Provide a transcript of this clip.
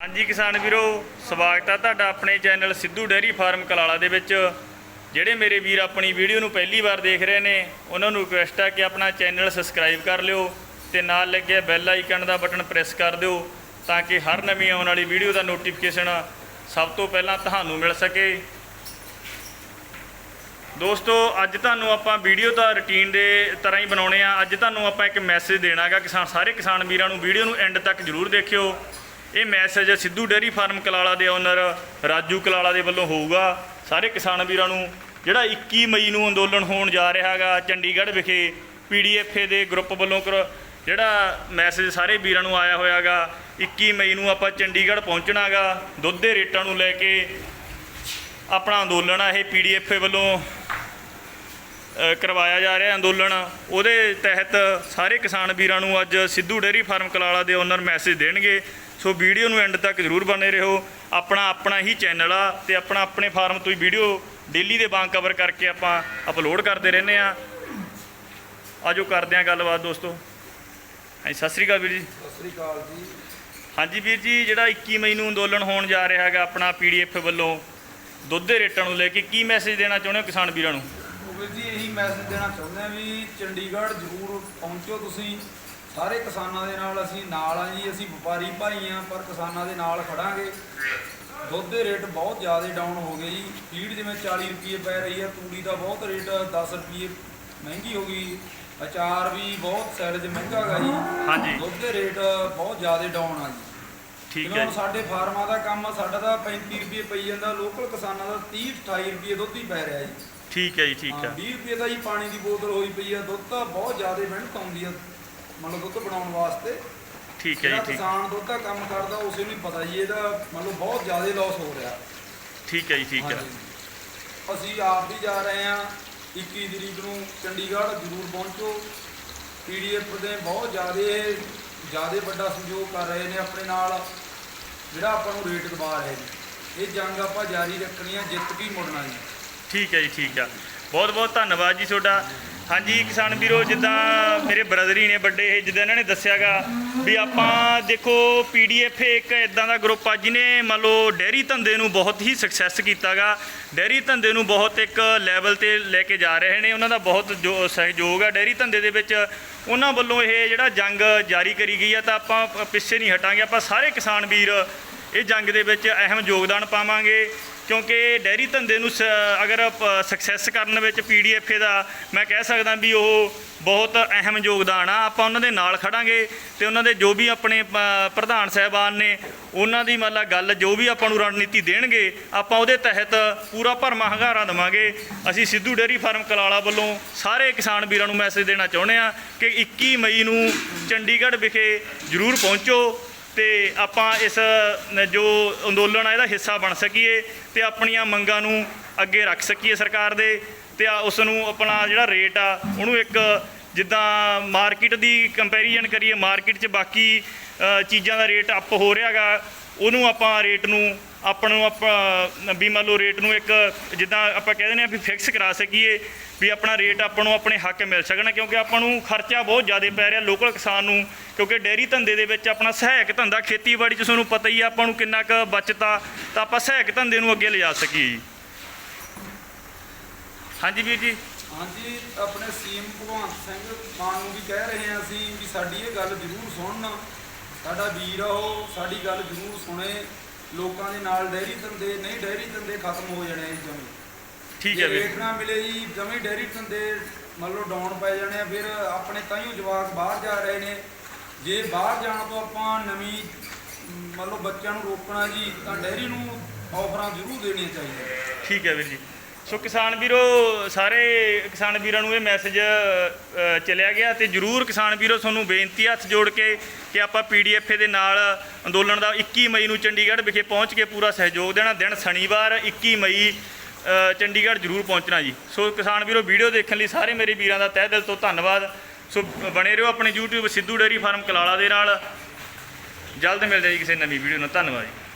ਹਾਂਜੀ ਕਿਸਾਨ ਵੀਰੋ, ਸਵਾਗਤ ਆ ਤੁਹਾਡਾ ਆਪਣੇ channel Sidhu dairy farm Kalala ਦੇ ਵਿੱਚ। ਜਿਹੜੇ ਮੇਰੇ ਵੀਰ ਆਪਣੀ ਵੀਡੀਓ ਨੂੰ ਪਹਿਲੀ ਵਾਰ ਦੇਖ ਰਹੇ ਨੇ, ਉਹਨਾਂ ਨੂੰ ਰਿਕੁਐਸਟ ਆ ਕਿ ਆਪਣਾ ਚੈਨਲ ਸਬਸਕ੍ਰਾਈਬ ਕਰ ਲਿਓ ਤੇ ਨਾਲ ਲੱਗਿਆ ਬੈਲ ਆਈਕਨ ਦਾ ਬਟਨ ਪ੍ਰੈਸ ਕਰ ਦਿਓ ਤਾਂ ਕਿ ਹਰ ਨਵੀਂ ਆਉਣ ਵਾਲੀ ਵੀਡੀਓ ਦਾ ਨੋਟੀਫਿਕੇਸ਼ਨ ਸਭ ਤੋਂ ਪਹਿਲਾਂ ਤੁਹਾਨੂੰ ਮਿਲ ਸਕੇ। ਦੋਸਤੋ, ਅੱਜ ਤੁਹਾਨੂੰ ਆਪਾਂ ਵੀਡੀਓ ਦਾ ਰੁਟੀਨ ਦੇ ਤਰ੍ਹਾਂ ਹੀ ਬਣਾਉਣੇ ਆ। ਅੱਜ ਤੁਹਾਨੂੰ ਆਪਾਂ ਇੱਕ ਮੈਸੇਜ ਦੇਣਾਗਾ। ਕਿਸਾਨ ਸਾਰੇ ਕਿਸਾਨ ਵੀਰਾਂ ਨੂੰ ਵੀਡੀਓ ਨੂੰ ਐਂਡ ਤੱਕ ਜਰੂਰ ਦੇਖਿਓ। ਇਹ message Sidhu dairy farm Kalala ਦੇ ਓਨਰ ਰਾਜੂ ਕਲਾਲਾ ਦੇ ਵੱਲੋਂ ਹੋਊਗਾ। ਸਾਰੇ ਕਿਸਾਨ ਵੀਰਾਂ ਨੂੰ ਜਿਹੜਾ 21 ਮਈ ਨੂੰ ਅੰਦੋਲਨ ਹੋਣ ਜਾ ਰਿਹਾ ਹੈਗਾ, ਚੰਡੀਗੜ੍ਹ ਵਿਖੇ ਪੀਡੀਐਫਏ ਦੇ ਗਰੁੱਪ ਵੱਲੋਂ ਕਰ ਜਿਹੜਾ ਮੈਸੇਜ ਸਾਰੇ ਵੀਰਾਂ ਨੂੰ ਆਇਆ ਹੋਇਆਗਾ 21 ਮਈ ਨੂੰ ਆਪਾਂ ਚੰਡੀਗੜ੍ਹ ਪਹੁੰਚਣਾਗਾ ਦੁੱਧ ਦੇ ਰੇਟਾਂ ਨੂੰ ਲੈ ਕੇ ਆਪਣਾ ਅੰਦੋਲਨ ਆ, ਇਹ ਪੀਡੀਐਫਏ ਵੱਲੋਂ ਕਰਵਾਇਆ ਜਾ ਰਿਹਾ ਅੰਦੋਲਨ। ਉਹਦੇ ਤਹਿਤ ਸਾਰੇ ਕਿਸਾਨ ਵੀਰਾਂ ਨੂੰ ਅੱਜ ਸਿੱਧੂ ਡੇਅਰੀ ਫਾਰਮ ਕਲਾਲਾ ਦੇ ਓਨਰ ਮੈਸੇਜ ਦੇਣਗੇ। ਸੋ ਵੀਡੀਓ ਨੂੰ ਐਂਡ ਤੱਕ ਜ਼ਰੂਰ ਬਣੇ ਰਹੋ। ਆਪਣਾ ਆਪਣਾ ਹੀ ਚੈਨਲ ਆ ਤੇ ਆਪਣਾ ਆਪਣੇ ਫਾਰਮ ਤੋਂ ਹੀ ਵੀਡੀਓ ਡੇਲੀ ਦੇ ਵਾਂਗ ਕਵਰ ਕਰਕੇ ਆਪਾਂ ਅਪਲੋਡ ਕਰਦੇ ਰਹਿੰਦੇ ਆ ਆਜੋ ਕਰਦੇ ਆ ਗੱਲਬਾਤ ਦੋਸਤੋ। ਹਾਂਜੀ ਸਤਿ ਸ੍ਰੀ ਅਕਾਲ ਵੀਰ ਜੀ। ਸਤਿ ਸ੍ਰੀ ਅਕਾਲ ਜੀ। ਹਾਂਜੀ ਵੀਰ ਜੀ ਜਿਹੜਾ 21 ਮਈ ਨੂੰ ਅੰਦੋਲਨ ਹੋਣ ਜਾ ਰਿਹਾ ਹੈਗਾ ਆਪਣਾ ਪੀਡੀਐਫ ਵੱਲੋਂ ਦੁੱਧ ਦੇ ਰੇਟਾਂ ਨੂੰ ਲੈ ਕੇ ਕੀ ਮੈਸੇਜ ਦੇਣਾ ਚਾਹੁੰਦੇ ਹੋ ਕਿਸਾਨ ਵੀਰਾਂ ਨੂੰ? ਵੀਰ ਜੀ ਇਹੀ ਮੈਸੇਜ ਦੇਣਾ ਚਾਹੁੰਦੇ ਆ ਵੀ ਚੰਡੀਗੜ੍ਹ ਜ਼ਰੂਰ ਪਹੁੰਚੋ ਤੁਸੀਂ। ਸਾਰੇ ਕਿਸਾਨਾਂ ਦੇ ਨਾਲ ਅਸੀਂ ਨਾਲ ਆ ਜੀ ਅਸੀਂ ਵਪਾਰੀ ਭਾਈ ਆ ਪਰ ਕਿਸਾਨਾਂ ਦੇ ਨਾਲ ਖੜਾਂਗੇ। ਦੁੱਧ ਦੇ ਰੇਟ ਬਹੁਤ ਜ਼ਿਆਦਾ ਡਾਊਨ ਹੋ ਗਏ ਜੀ। ਫੀਡ ਜਿਵੇਂ 40 ਰੁਪਏ ਪੈ ਰਹੀ ਹੈ ਤੂੜੀ ਦਾ ਬਹੁਤ ਰੇਟ 10 ਰੁਪਏ ਮਹਿੰਗੀ ਹੋ ਗਈ। ਅਚਾਰ ਵੀ ਬਹੁਤ ਸੈਲਜ ਮਹਿੰਗਾ ਗਾ ਜੀ। ਹਾਂਜੀ। ਦੁੱਧ ਦੇ ਰੇਟ ਬਹੁਤ ਜ਼ਿਆਦਾ ਡਾਊਨ ਆ ਜੀ। ਠੀਕ ਹੈ ਸਾਡੇ ਫਾਰਮਾਂ ਦਾ ਕੰਮ ਸਾਡਾ ਤਾਂ 35 ਰੁਪਏ ਪਈ ਜਾਂਦਾ ਲੋਕਲ ਕਿਸਾਨਾਂ ਦਾ 30 28 ਰੁਪਏ ਦੁੱਧ ਹੀ ਪੈ ਰਿਹਾ ਜੀ। ਠੀਕ ਹੈ ਜੀ ਠੀਕ ਹਾਂ, ਹੈ। 20 ਰੁਪਏ ਦਾ ਹੀ ਪਾਣੀ ਦੀ ਬੋਤਲ ਹੋਈ ਪਈ ਆ ਦੁੱਧ ਤਾਂ ਬਹੁਤ ਜ਼ਿਆਦਾ ਮਿਹਨਤ ਆਉਂਦੀ ਆ। ਮੰਨ ਲਓ ਦੁੱਧ ਬਣਾਉਣ ਵਾਸਤੇ। ਠੀਕ ਹੈ ਜਿਹੜਾ ਜੀ ਠੀਕ। ਕਿਸਾਨ ਦੁੱਧ ਦਾ ਕੰਮ ਕਰਦਾ ਉਸੇ ਨੂੰ ਹੀ ਪਤਾ ਜੀ ਇਹਦਾ ਮੰਨ ਲਓ ਬਹੁਤ ਜ਼ਿਆਦਾ ਲਾਸ ਹੋ ਰਿਹਾ। ਠੀਕ ਹੈ ਜੀ ਠੀਕ ਹੈ। ਹਾਂਜੀ। ਅਸੀਂ ਆਪ ਵੀ ਜਾ ਰਹੇ ਹਾਂ 21 ਤਰੀਕ ਨੂੰ ਚੰਡੀਗੜ੍ਹ ਜ਼ਰੂਰ ਪਹੁੰਚੋ। ਪੀਡੀਐਫ ਦੇ ਬਹੁਤ ਜ਼ਿਆਦਾ ਜ਼ਿਆਦਾ ਵੱਡਾ ਸਹਿਯੋਗ ਕਰ ਰਹੇ ਨੇ ਆਪਣੇ ਨਾਲ। ਜਿਹੜਾ ਆਪਾਂ ਨੂੰ ਰੇਟ ਦਬਾ ਰਹੇ ਨੇ। ਇਹ ਜੰਗ ਆਪਾਂ ਜਾਰੀ ਰੱਖਣੀ ਆ ਜਿੱਤ ਕੇ ਮੁੜਨਾ ਜੀ। ਠੀਕ ਹੈ ਜੀ ਠੀਕ ਆ ਬਹੁਤ ਬਹੁਤ ਧੰਨਵਾਦ ਜੀ ਤੁਹਾਡਾ। ਹਾਂਜੀ, ਕਿਸਾਨ ਵੀਰੋ, ਜਿੱਦਾਂ ਮੇਰੇ ਬ੍ਰਦਰ ਹੀ ਨੇ ਵੱਡੇ, ਇਹ ਜਿੱਦਾਂ ਇਹਨਾਂ ਨੇ ਦੱਸਿਆਗਾ ਵੀ ਆਪਾਂ ਦੇਖੋ ਪੀਡੀਐਫ ਇੱਕ ਇਦਾਂ ਦਾ ਗਰੁੱਪ ਆ ਜਿਹਨੇ ਮੰਨ ਲਓ ਡੈਰੀ ਧੰਦੇ ਨੂੰ ਬਹੁਤ ਹੀ ਸਕਸੈਸ ਕੀਤਾਗਾ। ਡੈਰੀ ਧੰਦੇ ਨੂੰ ਬਹੁਤ ਇੱਕ ਲੈਵਲ ਤੇ ਲੈ ਕੇ ਜਾ ਰਹੇ ਨੇ, ਉਹਨਾਂ ਦਾ ਬਹੁਤ ਜੋ ਸਹਿਯੋਗ ਆ ਡੈਰੀ ਧੰਦੇ ਦੇ ਵਿੱਚ। ਉਹਨਾਂ ਵੱਲੋਂ ਇਹ ਜਿਹੜਾ ਜੰਗ ਜਾਰੀ ਕਰੀ ਗਈ ਆ ਤਾਂ ਆਪਾਂ ਪ- ਪਿੱਛੇ ਨਹੀਂ ਹਟਾਂਗੇ, ਆਪਾਂ ਸਾਰੇ ਕਿਸਾਨ ਵੀਰ ਇਹ ਜੰਗ ਦੇ ਵਿੱਚ ਅਹਿਮ ਯੋਗਦਾਨ ਪਾਵਾਂਗੇ ਕਿਉਂਕਿ ਡੈਰੀ ਧੰਦੇ ਨੂੰ ਸ- ਅਗਰ ਸਕਸੈਸ ਕਰਨ ਵਿੱਚ ਪੀਡੀਐਫ ਦਾ ਮੈਂ ਕਹਿ ਸਕਦਾ ਵੀ ਉਹ ਬਹੁਤ ਅਹਿਮ ਯੋਗਦਾਨ ਆ। ਆਪਾਂ ਉਹਨਾਂ ਦੇ ਨਾਲ ਖੜਾਂਗੇ ਤੇ ਉਹਨਾਂ ਦੇ ਜੋ ਵੀ ਆਪਣੇ ਪ੍ਰਧਾਨ ਸਾਹਿਬਾਨ ਨੇ ਉਹਨਾਂ ਦੀ ਮਤਲਬ ਗੱਲ ਜੋ ਵੀ ਆਪਾਂ ਨੂੰ ਰਣਨੀਤੀ ਦੇਣਗੇ, ਆਪਾਂ ਉਹਦੇ ਤਹਿਤ ਪੂਰਾ ਭਰਮਾ ਹੰਗਾਰਾ ਦੇਵਾਂਗੇ। ਅਸੀਂ ਸਿੱਧੂ ਡੇਅਰੀ ਫਾਰਮ ਕਲਾਲਾ ਵੱਲੋਂ ਸਾਰੇ ਕਿਸਾਨ ਵੀਰਾਂ ਨੂੰ ਮੈਸੇਜ ਦੇਣਾ ਚਾਹੁੰਦੇ ਆ ਕਿ 21 ਮਈ ਨੂੰ ਚੰਡੀਗੜ੍ਹ ਵਿਖੇ ਜ਼ਰੂਰ ਪਹੁੰਚੋ। ਤੇ ਆਪਾਂ ਇਸ ਜੋ ਅੰਦੋਲਨ ਆ, ਇਹਦਾ ਹਿੱਸਾ ਬਣ ਸਕੀਏ ਤੇ ਆਪਣੀਆਂ ਮੰਗਾਂ ਨੂੰ ਅੱਗੇ ਰੱਖ ਸਕੀਏ ਸਰਕਾਰ ਦੇ ਤੇ ਉਸ ਨੂੰ ਆਪਣਾ ਜਿਹੜਾ ਰੇਟ ਆ, ਉਹਨੂੰ ਇੱਕ ਜਿੱਦਾਂ ਮਾਰਕੀਟ ਦੀ ਕੰਪੈਰੀਜ਼ਨ ਕਰੀਏ ਮਾਰਕੀਟ 'ਚ ਬਾਕੀ ਚੀਜ਼ਾਂ ਦਾ ਰੇਟ ਅਪ ਹੋ ਰਿਹਾਗਾ, ਉਹਨੂੰ ਆਪਾਂ ਰੇਟ ਨੂੰ ਆਪਾਂ ਨੂੰ ਆਪਾਂ, ਵੀ ਮੰਨ ਲਓ ਰੇਟ ਨੂੰ ਇੱਕ ਜਿੱਦਾਂ ਆਪਾਂ ਕਹਿ ਦਿੰਦੇ ਆ ਵੀ ਫਿਕਸ ਕਰਾ ਸਕੀਏ, ਵੀ ਆਪਣਾ ਰੇਟ ਆਪਾਂ ਨੂੰ ਆਪਣੇ ਹੱਕ ਮਿਲ ਸਕਣ, ਕਿਉਂਕਿ ਆਪਾਂ ਨੂੰ ਖਰਚਾ ਬਹੁਤ ਜ਼ਿਆਦਾ ਪੈ ਰਿਹਾ ਲੋਕਲ ਕਿਸਾਨ ਨੂੰ, ਕਿਉਂਕਿ ਡੇਅਰੀ ਧੰਦੇ ਦੇ ਵਿੱਚ ਆਪਣਾ ਸਹਾਇਕ ਧੰਦਾ ਖੇਤੀਬਾੜੀ 'ਚ ਤੁਹਾਨੂੰ ਪਤਾ ਹੀ ਆ ਆਪਾਂ ਨੂੰ ਕਿੰਨਾ ਕੁ ਬਚਤਾ, ਤਾਂ ਆਪਾਂ ਸਹਾਇਕ ਧੰਦੇ ਨੂੰ ਅੱਗੇ ਲਿਜਾ ਸਕੀਏ ਜੀ। ਹਾਂਜੀ ਵੀਰ ਜੀ। ਹਾਂਜੀ, ਆਪਣੇ ਸੀਐਮ ਭਗਵੰਤ ਸਿੰਘ ਮਾਨ ਨੂੰ ਵੀ ਕਹਿ ਰਹੇ ਹਾਂ ਅਸੀਂ ਵੀ ਸਾਡੀ ਇਹ ਗੱਲ ਜ਼ਰੂਰ ਸੁਣਨ। ਸਾਡਾ ਵੀਰ ਆ ਉਹ, ਸਾਡੀ ਗੱਲ ਜ਼ਰੂਰ ਸੁਣੇ। ਲੋਕਾਂ ਦੇ ਨਾਲ ਡੈਰੀ ਧੰਦੇ ਨਹੀਂ ਡੈਰੀ ਧੰਦੇ ਖਤਮ ਹੋ ਜਾਣੇ ਇਸ ਜਮੀ। ਠੀਕ ਹੈ ਵੀਰ। ਰੇਟ ਨਾ ਮਿਲੇ ਜੀ ਜਮੀ ਡੈਰੀ ਧੰਦੇ ਮੰਨ ਲਓ ਡਾਊਨ ਪੈ ਜਾਣੇ ਆ ਫਿਰ ਆਪਣੇ ਤਾਈਓ ਜਵਾਕ ਬਾਹਰ ਜਾ ਰਹੇ ਨੇ। ਜੇ ਬਾਹਰ ਜਾਣ ਤੋਂ ਆਪਾਂ ਨਵੀਂ ਮੰਨ ਲਓ ਬੱਚਿਆਂ ਨੂੰ ਰੋਕਣਾ ਜੀ ਤਾਂ ਡੈਰੀ ਨੂੰ ਆਫਰਾਂ ਜ਼ਰੂਰ ਦੇਣੀਆਂ ਚਾਹੀਦੀਆਂ। ਠੀਕ ਹੈ ਵੀਰ ਜੀ। ਸੋ ਕਿਸਾਨ ਵੀਰੋ, ਸਾਰੇ ਕਿਸਾਨ ਵੀਰਾਂ ਨੂੰ ਇਹ ਮੈਸੇਜ ਚਲਿਆ ਗਿਆ ਤੇ ਜਰੂਰ ਕਿਸਾਨ ਵੀਰੋ, ਤੁਹਾਨੂੰ ਬੇਨਤੀ ਹੈ ਹੱਥ ਜੋੜ ਕੇ ਕਿ ਆਪਾਂ ਪੀਡੀਐਫ ਦੇ ਨਾਲ ਅੰਦੋਲਨ ਦਾ 21 ਮਈ ਨੂੰ ਚੰਡੀਗੜ੍ਹ ਵਿਖੇ ਪਹੁੰਚ ਕੇ ਪੂਰਾ ਸਹਿਯੋਗ ਦੇਣਾ। ਦਿਨ ਸ਼ਨੀਵਾਰ 21 ਮਈ ਚੰਡੀਗੜ੍ਹ ਜਰੂਰ ਪਹੁੰਚਣਾ ਜੀ। ਸੋ ਕਿਸਾਨ ਵੀਰੋ, ਵੀਡੀਓ ਦੇਖਣ ਲਈ ਸਾਰੇ ਮੇਰੇ ਵੀਰਾਂ ਦਾ ਤਹਿ ਦਿਲ ਤੋਂ ਧੰਨਵਾਦ। ਸੋ ਬਣੇ ਰਹੋ ਆਪਣੇ YouTube Sidhu dairy farm Kalala ਦੇ ਨਾਲ। ਜਲਦ ਮਿਲਦੇ ਜੀ ਕਿਸੇ ਨਵੀਂ ਵੀਡੀਓ ਨਾਲ। ਧੰਨਵਾਦ ਜੀ।